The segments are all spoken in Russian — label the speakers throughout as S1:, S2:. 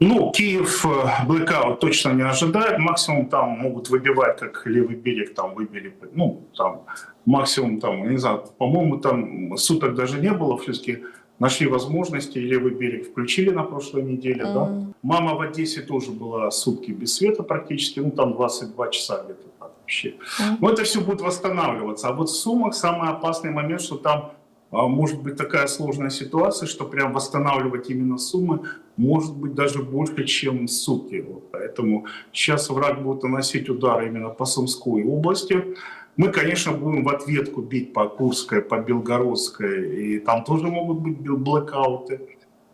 S1: Ну, Киев э, блэкаут точно не ожидает. Максимум там могут выбивать, как левый берег там выбили. Ну, там максимум там, не знаю, по-моему, там суток даже не было. Все-таки нашли возможности, левый берег включили на прошлой неделе. Да?
S2: Мгм.
S1: Мама в Одессе тоже была сутки без света практически, ну там 22 часа где-то так вообще.
S2: Мгм.
S1: Но это все будет восстанавливаться. А вот в Сумах самый опасный момент, что там может быть такая сложная ситуация, что прям восстанавливать именно суммы может быть даже больше, чем сутки. Вот Поэтому сейчас враг будет наносить удары именно по Сумской области. Мы, конечно, будем в ответку бить по Курской, по Белгородской, и там тоже могут быть бл- блэкауты.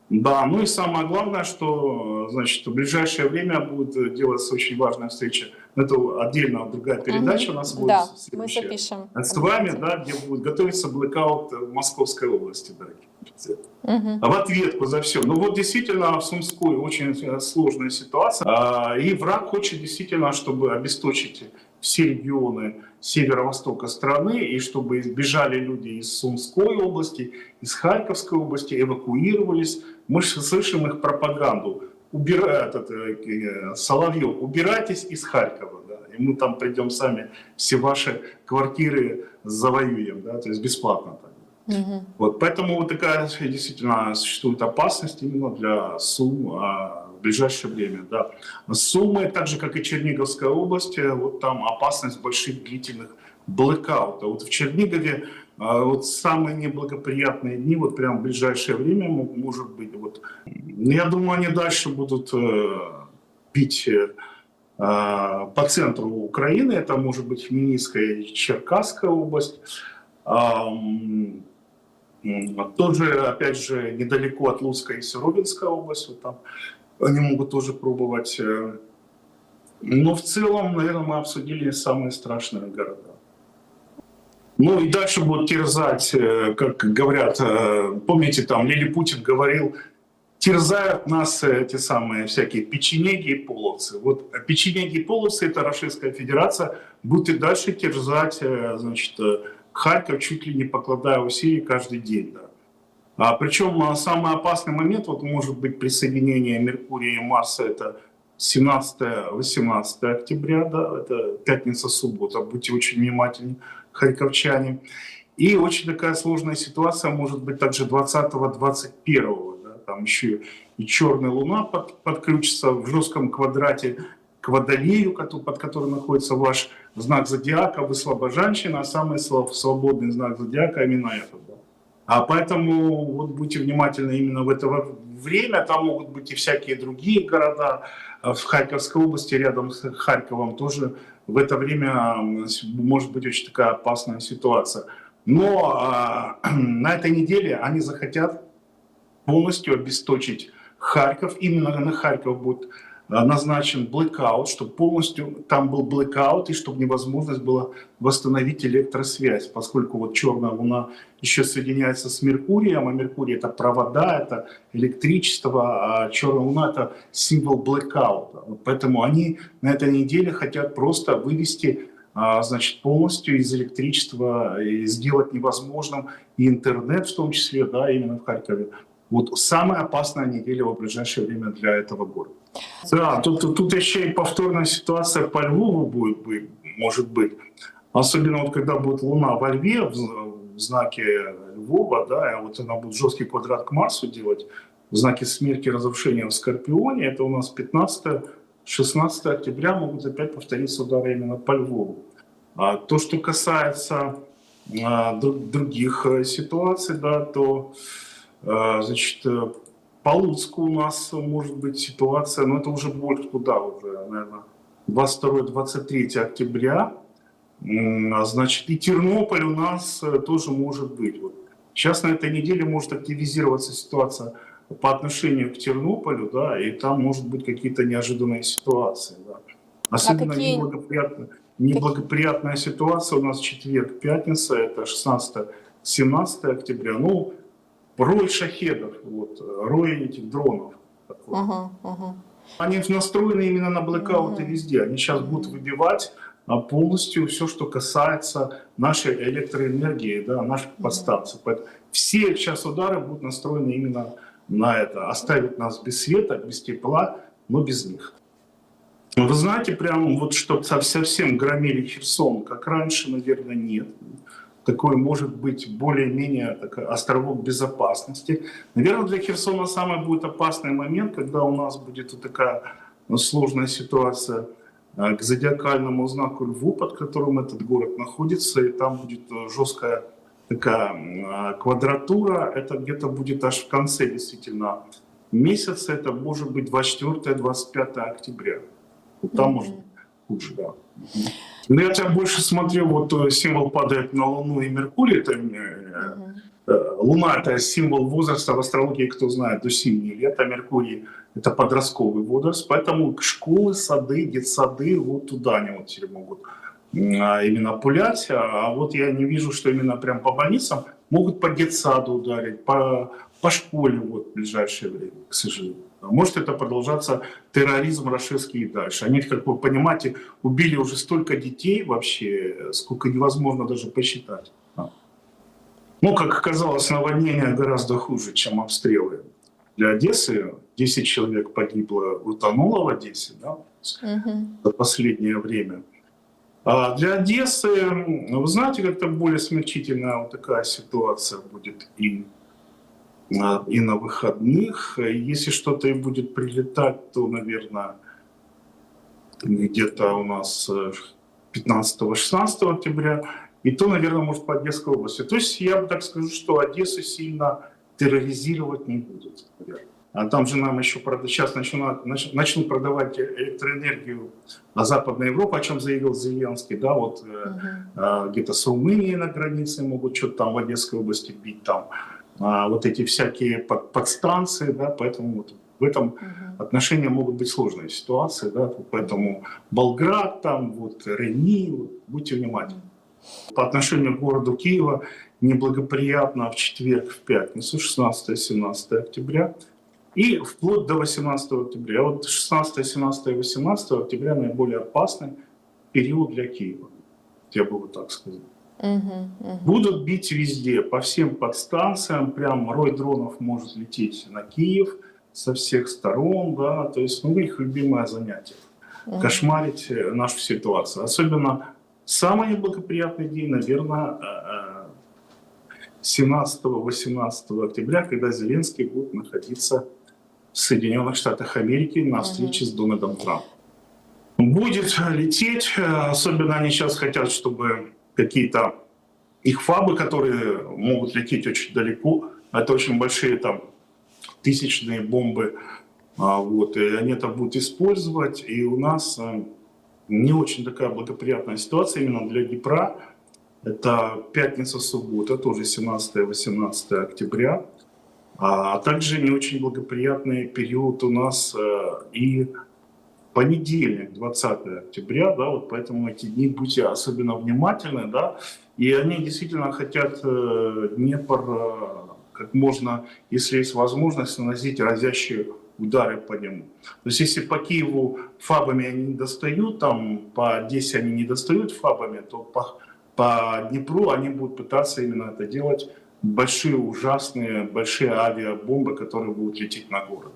S1: Да, ну и самое главное, что значит, в ближайшее время будет делаться очень важная встреча. Это отдельно другая передача у нас будет.
S2: Да, мы запишем.
S1: С вами, да, где будет готовиться блэкаут в Московской области, дорогие друзья. А В ответку за все. Ну вот действительно в Сумской очень э, сложная ситуация. А, И враг хочет действительно, чтобы обесточить все регионы северо-востока страны, и чтобы избежали люди из Сумской области, из Харьковской области, эвакуировались. Мы слышим их пропаганду. Убирает этот, э, Соловьев, убирайтесь из Харькова. Да, и мы там придем сами, все ваши квартиры завоюем, да, то есть бесплатно. Так.
S2: Мгм.
S1: Вот, поэтому вот такая действительно существует опасность именно для Сум а, в ближайшее время. Да. Сумы, так же как и Черниговская область, э, вот там опасность больших длительных блэкаутов. Вот в Чернигове а, вот самые неблагоприятные дни, вот прям в ближайшее время мо- может быть. Вот. Ну, Я думаю, они дальше будут э, бить э, по центру Украины, это может быть Хмельницкая и Черкасская область. Тоже, опять же, недалеко от Луцка и Серовинская область, вот там они могут тоже пробовать. э. Но в целом, наверное, мы обсудили самые страшные города. Ну и дальше будут терзать, э, как говорят, э, помните, там Лили Путин говорил, терзают нас эти самые всякие печенеги и половцы. Вот э, печенеги и половцы, это Российская Федерация, будет и дальше терзать, значит, Харьков, чуть ли не покладая усилий каждый день. Да. А, причем а, самый опасный момент, вот может быть присоединение Меркурия и Марса, это 17-18 октября, да, это пятница-суббота, будьте очень внимательны, харьковчане. И очень такая сложная ситуация может быть также 20-21, да, там еще и черная луна под, подключится в жестком квадрате к водолею, под которым находится ваш знак зодиака, вы слабожанщина, а самый слаб- свободный знак зодиака именно этот. Да. А поэтому вот будьте внимательны именно в это время, там могут быть и всякие другие города, А в Харьковской области, рядом с Харьковом, тоже в это время может быть очень такая опасная ситуация. Но а, на этой неделе они захотят полностью обесточить Харьков. Именно на Харьков будет назначен блэкаут, чтобы полностью там был блэкаут и чтобы невозможность было восстановить электросвязь, поскольку вот черная луна еще соединяется с Меркурием, а Меркурий это провода, это электричество, а черная луна это символ блэкаута. Поэтому они на этой неделе хотят просто вывести а, значит, полностью из электричества и сделать невозможным и интернет в том числе, да, именно в Харькове. Вот самая опасная неделя в ближайшее время для этого города. Да, тут, тут, еще и повторная ситуация по Львову будет, быть, может быть. Особенно вот когда будет Луна во Льве в, знаке Львова, да, и вот она будет жесткий квадрат к Марсу делать в знаке смерти разрушения в Скорпионе, это у нас 15-16 октября могут опять повториться удары именно по Львову. А то, что касается а, друг- других э, ситуаций, да, то а, значит, э, по Луцку у нас может быть ситуация, но это уже больше туда уже, наверное, 22-23 октября. А Значит, и Тернополь у нас э, тоже может быть. Вот. Сейчас на этой неделе может активизироваться ситуация по отношению к Тернополю, да, и там может быть какие-то неожиданные ситуации. Да. Особенно
S2: какие-
S1: неблагоприятная, неблагоприятная ситуация у нас четверг, пятница, это 16-17 октября. Ну, рой шахедов, вот, рой этих дронов. такой.
S2: Мгм, мгм.
S1: Они настроены именно на блэкауты
S2: Мгм.
S1: везде. Они сейчас будут выбивать а, полностью все, что касается нашей электроэнергии, да, наших подстанций. Поэтому все сейчас удары будут настроены именно на это, оставить нас без света, без тепла, но без них. Вы знаете, прям вот что совсем громили Херсон, как раньше, наверное, нет. Такой может быть более-менее островок безопасности. Наверное, для Херсона самый будет опасный момент, когда у нас будет вот такая ну, сложная ситуация э, к зодиакальному знаку Льву, под которым этот город находится, и там будет э, жесткая такая э, квадратура, это где-то будет аж в конце действительно месяца, это может быть 24-25 октября. Вот там может быть хуже, да. Но я тебя больше смотрел, вот э, символ падает на Луну и Меркурий, это э, э, Луна это символ возраста в астрологии, кто знает, до 7 лет, а Меркурий это подростковый возраст, поэтому школы, сады, детсады, вот туда они вот теперь могут а, именно пулять, а вот я не вижу, что именно прям по больницам могут по детсаду ударить, по, по школе вот в ближайшее время, к сожалению. Может это продолжаться терроризм рашистский и дальше. Они, как вы понимаете, убили уже столько детей вообще, сколько невозможно даже посчитать. Ну, как оказалось, наводнение гораздо хуже, чем обстрелы. Для Одессы 10 человек погибло, утонуло в Одессе да, угу. за последнее время. А для Одессы, вы знаете, как-то более смягчительная вот такая ситуация будет и и на выходных. Если что-то и будет прилетать, то, наверное, где-то у нас 15-16 октября, и то, наверное, может, по Одесской области. То есть я бы так скажу, что Одессу сильно терроризировать не будет. А там же нам еще сейчас начнут, начнут продавать электроэнергию на Западной Европе, о чем заявил Зеленский, да, вот uh-huh. где-то с Румынией на границе могут что-то там в Одесской области бить там а, вот эти всякие под, подстанции, да, поэтому вот в этом угу. отношении могут быть сложные ситуации, да, поэтому Болград, там, вот, Рени, вот, будьте внимательны. По отношению к городу Киева неблагоприятно в четверг, в пятницу, 16-17 октября, и вплоть до 18 октября. Вот 16, 17 и 18 октября наиболее опасный период для Киева, я бы вот так сказал. Угу. Будут бить везде, по всем подстанциям, прям рой дронов может лететь на Киев со всех сторон, да, то есть ну, их любимое занятие угу. кошмарить э, нашу ситуацию. Особенно самый неблагоприятный день, наверное, 17-18 э, октября, когда Зеленский будет находиться в Соединенных Штатах Америки на встрече угу. с Дональдом Трампом. Будет лететь, э, особенно они сейчас хотят, чтобы какие-то их фабы, которые могут лететь очень далеко. Это очень большие там тысячные бомбы. А, вот, и они это будут использовать. И у нас э, не очень такая благоприятная ситуация именно для Днепра. Это пятница, суббота, тоже 17-18 октября. А также не очень благоприятный период у нас э, и понедельник, 20 октября, да, вот поэтому эти дни будьте особенно внимательны, да, и они действительно хотят э, Днепр э, как можно, если есть возможность, наносить разящие удары по нему. То есть если по Киеву фабами они не достают, там по Одессе они не достают фабами, то по, по Днепру они будут пытаться именно это делать. Большие, ужасные, большие авиабомбы, которые будут лететь на город.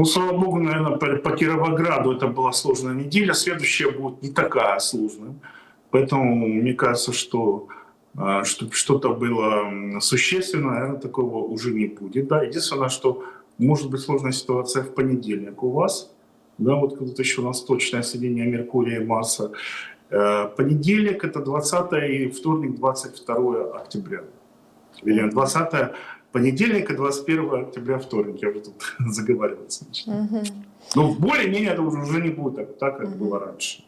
S1: Ну, слава богу, наверное, по, по Кировограду это была сложная неделя. Следующая будет не такая сложная. Поэтому мне кажется, что а, чтобы что-то было существенное, наверное, такого уже не будет. Да? Единственное, что может быть сложная ситуация в понедельник у вас. Да, вот когда еще у нас точное соединение Меркурия и Марса. Э, понедельник это 20 и вторник 22 октября. Вернее, 20 понедельника, 21 октября, вторник. Я уже тут заговариваться начинаю. Угу. Но более-менее это уже, уже не будет так, так как угу. было раньше.